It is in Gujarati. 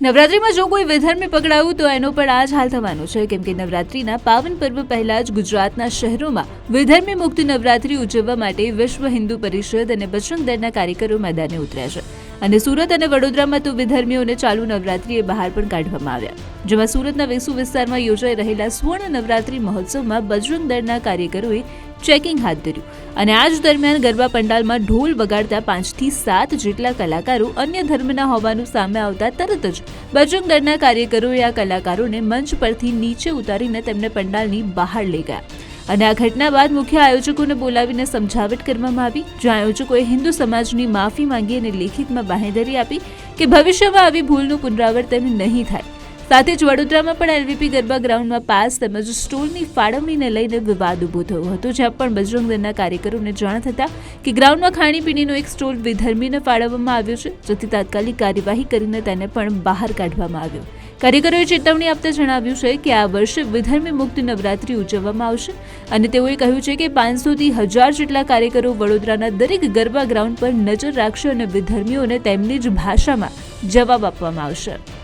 નવરાત્રીમાં જો કોઈ વિધર્મી પકડાયું તો એનો પણ આ જ હાલ થવાનો છે. કેમ કે નવરાત્રીના પાવન પર્વ પહેલા જ ગુજરાતના શહેરોમાં વિધર્મી મુક્ત નવરાત્રી ઉજવવા માટે વિશ્વ હિન્દુ પરિષદ અને બજરંગ દળના કાર્યકરો મેદાને ઉતર્યા છે. અને સુરત અને વડોદરામાં તો વિધર્મીઓને ચાલુ નવરાત્રીએ બહાર પણ કાઢવામાં આવ્યા. જેમાં સુરતના વેસુ વિસ્તારમાં યોજાઈ રહેલા સુવર્ણ નવરાત્રી મહોત્સવમાં બજરંગ દળના કાર્યકરોએ ચેકિંગ હાથ ધર્યું. અને આ જ દરમિયાન ગરબા પંડાલમાં ઢોલ વગાડતા પાંચથી સાત જેટલા કલાકારો અન્ય ધર્મના હોવાનું સામે આવતા તરત જ બજરંગ દળના કાર્યકરોએ આ કલાકારોને મંચ પરથી નીચે ઉતારીને તેમને પંડાલની બહાર લઈ ગયા. અને આ ઘટના બાદ મુખ્ય આયોજકોને બોલાવીને સમજાવટ કરવામાં આવી, જ્યાં આયોજકોએ હિન્દુ સમાજની માફી માંગી અને લેખિતમાં બાંહેધરી આપી કે ભવિષ્યમાં આવી ભૂલનું પુનરાવર્તન નહીં થાય. સાથે જ વડોદરામાં પણ એલવીપી ગરબા ગ્રાઉન્ડમાં પાસ તેમજ સ્ટોલની ફાળવણીને લઈને વિવાદ ઊભો થયો હતો, જ્યાં પણ બજરંગ દળના કાર્યકરોને જાણ થતાં કે ગ્રાઉન્ડમાં ખાણીપીણીનો એક સ્ટોલ વિધર્મીને ફાળવવામાં આવ્યો છે, જેથી તાત્કાલિક કાર્યવાહી કરીને તેને પણ બહાર કાઢવામાં આવ્યો. કાર્યકરોએ ચેતવણી આપતા જણાવ્યું છે કે આ વર્ષે વિધર્મી મુક્ત નવરાત્રી ઉજવવામાં આવશે અને તેઓએ કહ્યું છે કે પાંચસોથી હજાર જેટલા કાર્યકરો વડોદરાના દરેક ગરબા ગ્રાઉન્ડ પર નજર રાખશે અને વિધર્મીઓને તેમની જ ભાષામાં જવાબ આપવામાં આવશે.